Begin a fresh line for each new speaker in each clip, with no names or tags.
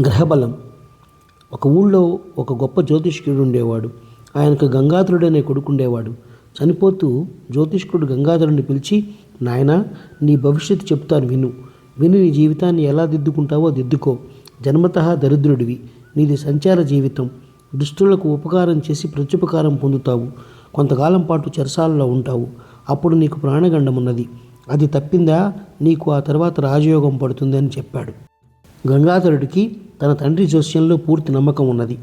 గ్రహబలం. ఒక ఊళ్ళో ఒక గొప్ప జ్యోతిష్కుడు ఉండేవాడు. ఆయనకు గంగాధరుడు అనే కొడుకు ఉండేవాడు. చనిపోతూ జ్యోతిష్కుడు గంగాధరుడిని పిలిచి నాయన నీ భవిష్యత్తు చెప్తాను విను. విను నీ జీవితాన్ని ఎలా దిద్దుకుంటావో దిద్దుకో. జన్మతః దరిద్రుడివి. నీది సంచార జీవితం. దుష్టులకు ఉపకారం చేసి ప్రత్యుపకారం పొందుతావు. కొంతకాలం పాటు చెరసాలలో ఉంటావు. అప్పుడు నీకు ప్రాణగండం ఉన్నది అది తప్పిందా? నీకు ఆ తర్వాత రాజయోగం పడుతుంది అని చెప్పాడు. గంగాధరుడికి తన తండ్రి జోస్యంలో పూర్తి నమ్మకం ఉన్నది.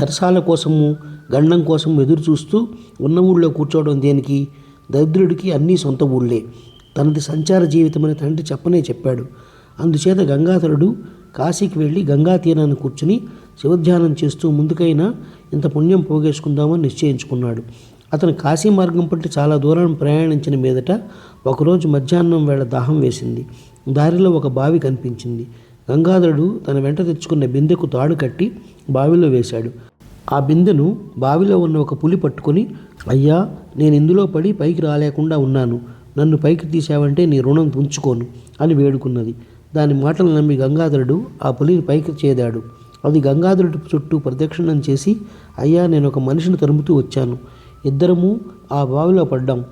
చెరసాల కోసము గండం కోసం ఎదురు చూస్తూ ఉన్న ఊళ్ళో కూర్చోవడం దేనికి? దరిద్రుడికి అన్నీ సొంత ఊళ్ళే. తనది సంచార జీవితమని తండ్రి చెప్పనే చెప్పాడు. అందుచేత గంగాధరుడు కాశీకి వెళ్ళి గంగా తీరాన్ని కూర్చుని శివధ్యానం చేస్తూ ముందుకైనా ఇంత పుణ్యం పోగేసుకుందామని నిశ్చయించుకున్నాడు. అతను కాశీ మార్గం పట్టి చాలా దూరం ప్రయాణించిన మీదట ఒకరోజు మధ్యాహ్నం వేళ దాహం వేసింది. దారిలో ఒక బావి కనిపించింది. గంగాధరుడు తన వెంట తెచ్చుకున్న బిందెకు తాడు కట్టి బావిలో వేశాడు. ఆ బిందెను బావిలో ఉన్న ఒక పులి పట్టుకొని అయ్యా నేను ఇందులో పడి పైకి రాలేకుండా ఉన్నాను. నన్ను పైకి తీసావంటే నీ రుణం పుంచుకోను అని వేడుకున్నది. దాని మాటలు నమ్మి గంగాధరుడు ఆ పులిని పైకి చేదాడు. అది గంగాధరుడి చుట్టూ ప్రదక్షిణం చేసి అయ్యా నేను ఒక మనిషిని తరుముతూ వచ్చాను. ఇద్దరము ఆ బావిలో పడ్డాం.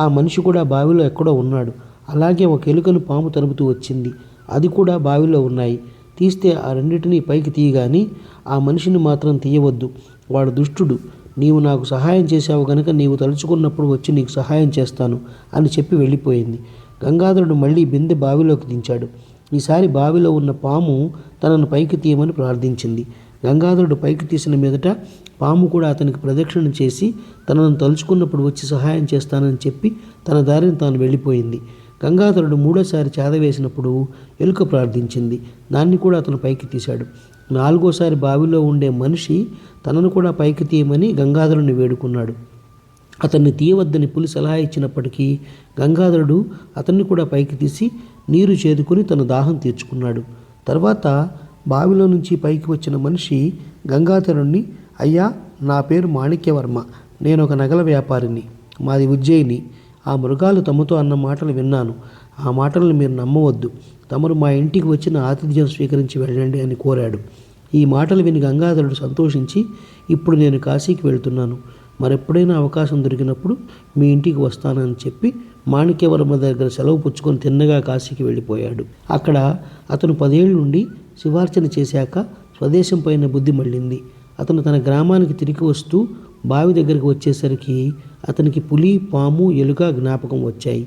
ఆ మనిషి కూడా బావిలో ఎక్కడో ఉన్నాడు. అలాగే ఒక ఎలుకను పాము తరుముతూ వచ్చింది. అది కూడా బావిలో ఉన్నాయి. తీస్తే ఆ రెండింటినీ పైకి తీయగాని ఆ మనిషిని మాత్రం తీయవద్దు. వాడు దుష్టుడు. నీవు నాకు సహాయం చేశావు గనుక నీవు తలుచుకున్నప్పుడు వచ్చి నీకు సహాయం చేస్తాను అని చెప్పి వెళ్ళిపోయింది. గంగాధరుడు మళ్ళీ బిందె బావిలోకి దించాడు. ఈసారి బావిలో ఉన్న పాము తనను పైకి తీయమని ప్రార్థించింది. గంగాధరుడు పైకి తీసిన మీదట పాము కూడా అతనికి ప్రదక్షిణ చేసి తనను తలుచుకున్నప్పుడు వచ్చి సహాయం చేస్తానని చెప్పి తన దారిని తాను వెళ్ళిపోయింది. గంగాధరుడు మూడోసారి చేదవేసినప్పుడు ఎలుక ప్రార్థించింది. దాన్ని కూడా అతను పైకి తీశాడు. నాలుగోసారి బావిలో ఉండే మనిషి తనను కూడా పైకి తీయమని గంగాధరుని వేడుకున్నాడు. అతన్ని తీయవద్దని పులి సలహా ఇచ్చినప్పటికీ గంగాధరుడు అతన్ని కూడా పైకి తీసి నీరు చేదుకుని తన దాహం తీర్చుకున్నాడు. తర్వాత బావిలో నుంచి పైకి వచ్చిన మనిషి గంగాధరుణ్ణి అయ్యా నా పేరు మాణిక్యవర్మ. నేను ఒక నగల వ్యాపారిని. మాది ఉజ్జయిని. ఆ మృగాలు తమతో అన్న మాటలు విన్నాను. ఆ మాటలను మీరు నమ్మవద్దు. తమరు మా ఇంటికి వచ్చిన ఆతిథ్యం స్వీకరించి వెళ్ళండి అని కోరాడు. ఈ మాటలు విని గంగాధరుడు సంతోషించి ఇప్పుడు నేను కాశీకి వెళ్తున్నాను. మరెప్పుడైనా అవకాశం దొరికినప్పుడు మీ ఇంటికి వస్తానని చెప్పి మాణిక్యవర్మ దగ్గర సెలవు పుచ్చుకొని తిన్నగా కాశీకి వెళ్ళిపోయాడు. అక్కడ అతను పదేళ్ళుండి శివార్చన చేశాక స్వదేశం పైన బుద్ధి మళ్ళింది. అతను తన గ్రామానికి తిరిగి వస్తూ బావి దగ్గరికి వచ్చేసరికి అతనికి పులి పాము ఎలుక జ్ఞాపకం వచ్చాయి.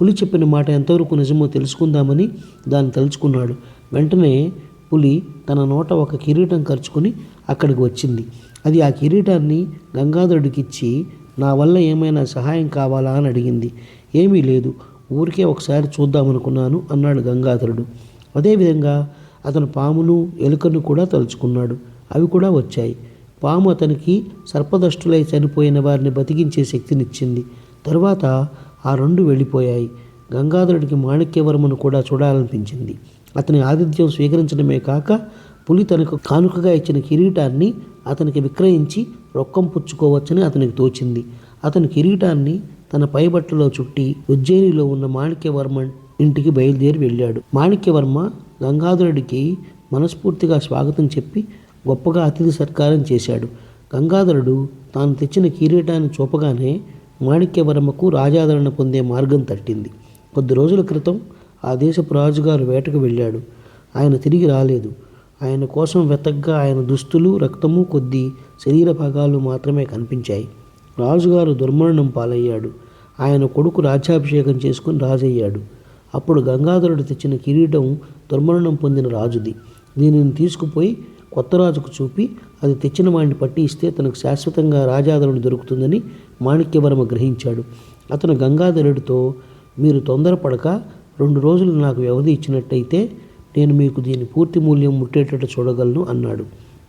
పులి చెప్పిన మాట ఎంతవరకు నిజమో తెలుసుకుందామని దాన్ని తలుచుకున్నాడు. వెంటనే పులి తన నోట ఒక కిరీటం ఖర్చుకొని అక్కడికి వచ్చింది. అది ఆ కిరీటాన్ని గంగాధరుడికి ఇచ్చి నా వల్ల ఏమైనా సహాయం కావాలా? అని అడిగింది. ఏమీ లేదు. ఊరికే ఒకసారి చూద్దామనుకున్నాను అన్నాడు గంగాధరుడు. అదేవిధంగా అతను పామును ఎలుకను కూడా తలుచుకున్నాడు. అవి కూడా వచ్చాయి. పాము అతనికి సర్పదష్టులై చనిపోయిన వారిని బతికించే శక్తినిచ్చింది. తరువాత ఆ రెండు వెళ్ళిపోయాయి. గంగాధరుడికి మాణిక్యవర్మను కూడా చూడాలనిపించింది. అతని ఆతిథ్యం స్వీకరించడమే కాక పులి తనకు కానుకగా ఇచ్చిన కిరీటాన్ని అతనికి విక్రయించి రొక్కం పుచ్చుకోవచ్చని అతనికి తోచింది. అతని కిరీటాన్ని తన పైబట్టలో చుట్టి ఉజ్జయినిలో ఉన్న మాణిక్యవర్మ ఇంటికి బయలుదేరి వెళ్ళాడు. మాణిక్యవర్మ గంగాధరుడికి మనస్ఫూర్తిగా స్వాగతం చెప్పి గొప్పగా అతిథి సత్కారం చేశాడు. గంగాధరుడు తాను తెచ్చిన కిరీటాన్ని చూపగానే మాణిక్యవరమకు రాజాదరణ పొందే మార్గం తట్టింది. కొద్ది రోజుల క్రితం ఆ దేశపు రాజుగారు వేటకు వెళ్ళాడు. ఆయన తిరిగి రాలేదు. ఆయన కోసం వెతగ్గా ఆయన దుస్తులు రక్తము కొద్ది శరీర భాగాలు మాత్రమే కనిపించాయి. రాజుగారు దుర్మరణం పాలయ్యాడు. ఆయన కొడుకు రాజ్యాభిషేకం చేసుకుని రాజయ్యాడు. అప్పుడు గంగాధరుడు తెచ్చిన కిరీటం దుర్మరణం పొందిన రాజుది. దీనిని తీసుకుపోయి కొత్త రాజుకు చూపి అది తెచ్చిన వాడిని పట్టి ఇస్తే తనకు శాశ్వతంగా రాజాదరణ దొరుకుతుందని మాణిక్యవర్మ గ్రహించాడు. అతను గంగాధరుడితో మీరు తొందరపడక రెండు రోజులు నాకు వ్యవధి ఇచ్చినట్టయితే నేను మీకు దీని పూర్తి మూల్యం ముట్టేటట్టు చూడగలను అన్నాడు.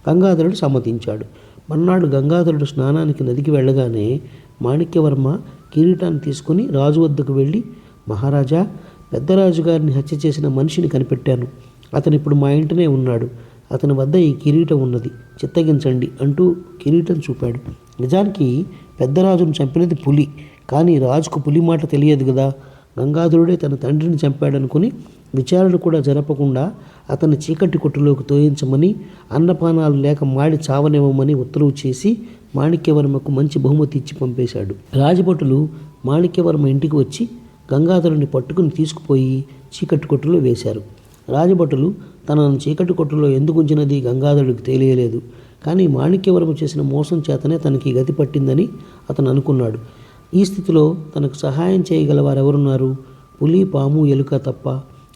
గంగాధరుడు సమ్మతించాడు. మర్నాడు గంగాధరుడు స్నానానికి నదికి వెళ్ళగానే మాణిక్యవర్మ కిరీటాన్ని తీసుకుని రాజు వద్దకు వెళ్ళి మహారాజా పెద్దరాజు గారిని హత్య చేసిన మనిషిని కనిపెట్టాను. అతను ఇప్పుడు మా ఇంటనే ఉన్నాడు. అతని వద్ద ఈ కిరీటం ఉన్నది. చిత్తగించండి అంటూ కిరీటం చూపాడు. నిజానికి పెద్దరాజును చంపినది పులి కానీ రాజుకు పులి మాట తెలియదు కదా గంగాధరుడే తన తండ్రిని చంపాడనుకుని విచారణ కూడా జరపకుండా అతన్ని చీకటి కొట్టులోకి తోయించమని అన్నపానాలు లేక మాడి చావనివ్వమని ఉత్తర్వు చేసి మాణిక్యవర్మకు మంచి బహుమతి ఇచ్చి పంపేశాడు. రాజభటులు మాణిక్యవర్మ ఇంటికి వచ్చి గంగాధరుని పట్టుకుని తీసుకుపోయి చీకటి కొట్టులో వేశారు. రాజభటులు తనను చీకటి కొట్టులో ఎందుకు ఉంచినది గంగాధరుడికి తెలియలేదు. కానీ మాణిక్యవరము చేసిన మోసం చేతనే తనకి గతి పట్టిందని అతను అనుకున్నాడు. ఈ స్థితిలో తనకు సహాయం చేయగల వారెవరున్నారు పులి పాము ఎలుక తప్ప.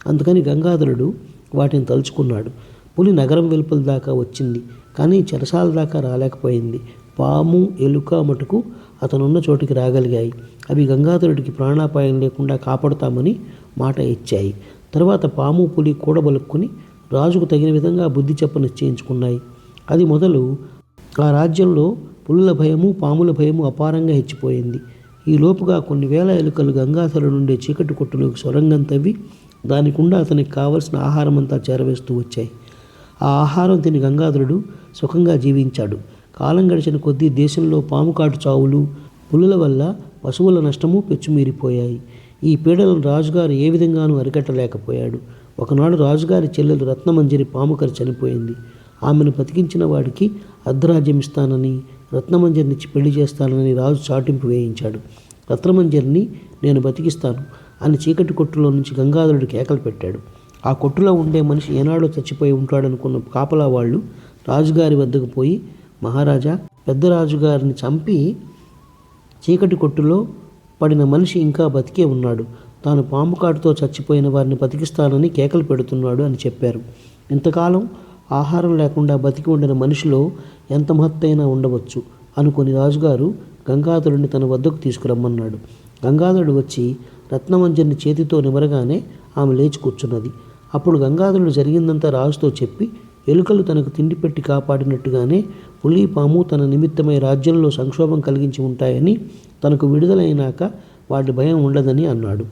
అందుకని గంగాధరుడు వాటిని తలుచుకున్నాడు. పులి నగరం వెలుపల దాకా వచ్చింది. కానీ చెరసాల దాకా రాలేకపోయింది. పాము ఎలుక మటుకు అతనున్న చోటికి రాగలిగాయి. అవి గంగాధరుడికి ప్రాణాపాయం లేకుండా కాపాడుతామని మాట ఇచ్చాయి. తర్వాత పాము పులి కూడబలుక్కుని రాజుకు తగిన విధంగా బుద్ధి చెప్ప నిశ్చయించుకున్నాయి. అది మొదలు ఆ రాజ్యంలో పులుల భయము పాముల భయము అపారంగా హెచ్చిపోయింది. ఈ లోపుగా కొన్ని వేల ఎలుకలు గంగాధరు నుండే చీకటి కొట్టులోకి సొరంగం తవ్వి దానికుండా అతనికి కావలసిన ఆహారమంతా చేరవేస్తూ వచ్చాయి. ఆ ఆహారం తిని గంగాధరుడు సుఖంగా జీవించాడు. కాలం గడిచిన కొద్దీ దేశంలో పాము కాటు చావులు పులుల వల్ల పశువుల నష్టము పెచ్చుమీరిపోయాయి. ఈ పీడలను రాజుగారు ఏ విధంగానూ అరికట్టలేకపోయాడు. ఒకనాడు రాజుగారి చెల్లెలు రత్నమంజరి పాముకరి చనిపోయింది. ఆమెను బతికించిన వాడికి అర్ధరాజ్యం ఇస్తానని రత్నమంజరినిచ్చి పెళ్ళి చేస్తానని రాజు చాటింపు వేయించాడు. రత్నమంజరిని నేను బతికిస్తాను అని చీకటి కొట్టులో నుంచి గంగాధరుడు కేకలు పెట్టాడు. ఆ కొట్టులో ఉండే మనిషి ఏనాడో చచ్చిపోయి ఉంటాడనుకున్న కాపలా వాళ్ళు రాజుగారి వద్దకు పోయి మహారాజా పెద్ద రాజుగారిని చంపి చీకటి కొట్టులో పడిన మనిషి ఇంకా బతికే ఉన్నాడు. తాను పాము కాటుతో చచ్చిపోయిన వారిని బతికిస్తానని కేకలు పెడుతున్నాడు అని చెప్పారు. ఇంతకాలం ఆహారం లేకుండా బతికి ఉండిన మనిషిలో ఎంత మహత్తైనా ఉండవచ్చు అనుకుని రాజుగారు గంగాధరుడిని తన వద్దకు తీసుకురమ్మన్నాడు. గంగాధరుడు వచ్చి రత్నమంజరిని చేతితో నిమరగానే ఆమె లేచి కూర్చున్నది. అప్పుడు గంగాధరుడు జరిగిందంతా రాజుతో చెప్పి ఎలుకలు తనకు తిండి పెట్టి కాపాడినట్టుగానే పులిపాము తన నిమిత్తమై రాజ్యంలో సంక్షోభం కలిగించి ఉంటాయని తనకు విడుదలైనాక వాటి భయం ఉండదని అన్నాడు.